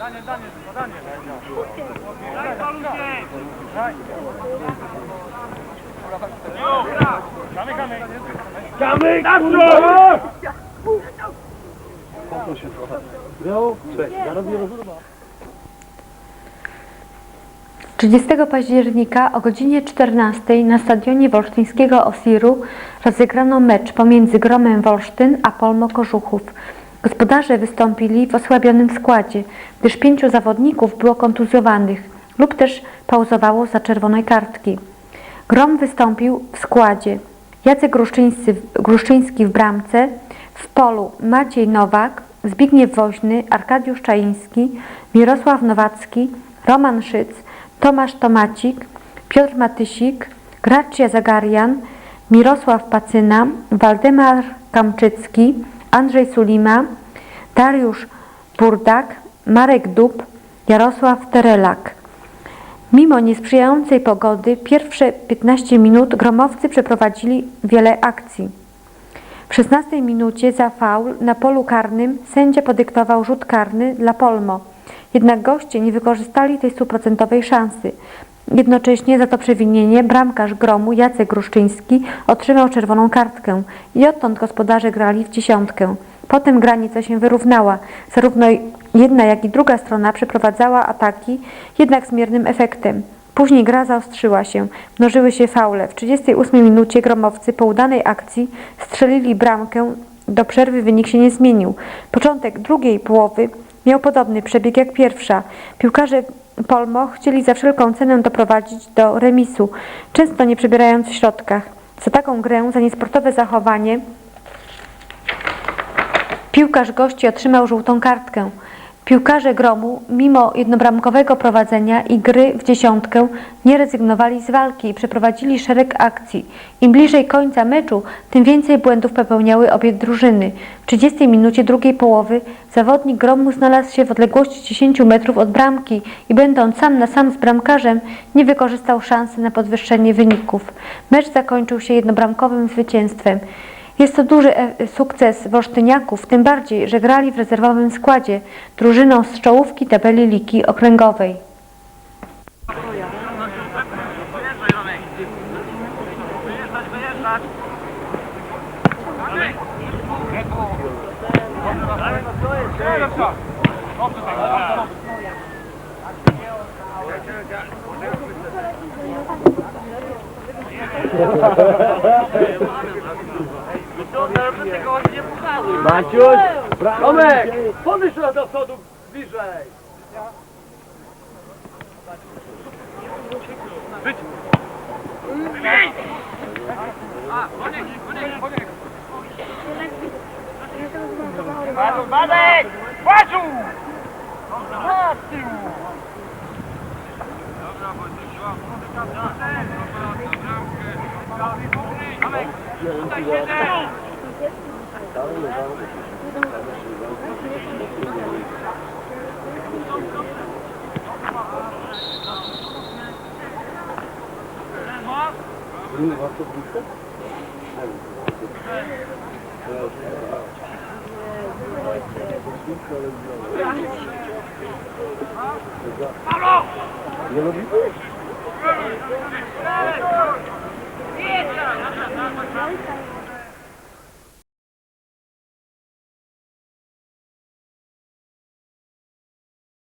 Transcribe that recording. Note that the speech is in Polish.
Danie, danie, tylko danie. Daj ludzie! Daj. Kamyk! Cześć, zarobię rozruba. 30 października o godzinie 14 na stadionie wolsztyńskiego Osiru rozegrano mecz pomiędzy Gromem Wolsztyn a Polmo Kożuchów. Gospodarze wystąpili w osłabionym składzie, gdyż pięciu zawodników było kontuzjowanych lub też pauzowało za czerwonej kartki. Grom wystąpił w składzie Jacek Gruszczyński, w bramce, w polu Maciej Nowak, Zbigniew Woźny, Arkadiusz Czaiński, Mirosław Nowacki, Roman Szyc, Tomasz Tomacik, Piotr Matysik, Gracia Zagarian, Mirosław Pacyna, Waldemar Kamczycki, Andrzej Sulima, Dariusz Burdak, Marek Dub, Jarosław Terelak. Mimo niesprzyjającej pogody, pierwsze 15 minut gromowcy przeprowadzili wiele akcji. W 16 minucie za faul na polu karnym sędzia podyktował rzut karny dla Polmo. Jednak goście nie wykorzystali tej stuprocentowej szansy. Jednocześnie za to przewinienie bramkarz gromu Jacek Gruszczyński otrzymał czerwoną kartkę i odtąd gospodarze grali w dziesiątkę. Potem granica się wyrównała. Zarówno jedna, jak i druga strona przeprowadzała ataki, jednak z miernym efektem. Później gra zaostrzyła się, mnożyły się faule. W 38 minucie gromowcy po udanej akcji strzelili bramkę. Do przerwy wynik się nie zmienił. Początek drugiej połowy miał podobny przebieg jak pierwsza. Piłkarze Polmo chcieli za wszelką cenę doprowadzić do remisu, często nie przebierając w środkach. Za taką grę, za niesportowe zachowanie Piłkarz gości otrzymał żółtą kartkę. Piłkarze Gromu, mimo jednobramkowego prowadzenia i gry w dziesiątkę, nie rezygnowali z walki i przeprowadzili szereg akcji. Im bliżej końca meczu, tym więcej błędów popełniały obie drużyny. W 30 minucie drugiej połowy zawodnik Gromu znalazł się w odległości 10 metrów od bramki i będąc sam na sam z bramkarzem, nie wykorzystał szansy na podwyższenie wyników. Mecz zakończył się jednobramkowym zwycięstwem. Jest to duży e- sukces Wolsztyniaków, tym bardziej, że grali w rezerwowym składzie, drużyną z czołówki tabeli Ligi Okręgowej. Wyjeżdżaj, Romek. Wyjeżdżać, wyjeżdżać. Kamek. Dobrze, Dobrze, tak. Maciuś! Tomek! Podejdź trochę do przodu, bliżej! Baduk, Badek! Płaczu! Na tył! Dobra, Tomek, tutaj 눈이 갖고 있어? 바로! 여러분?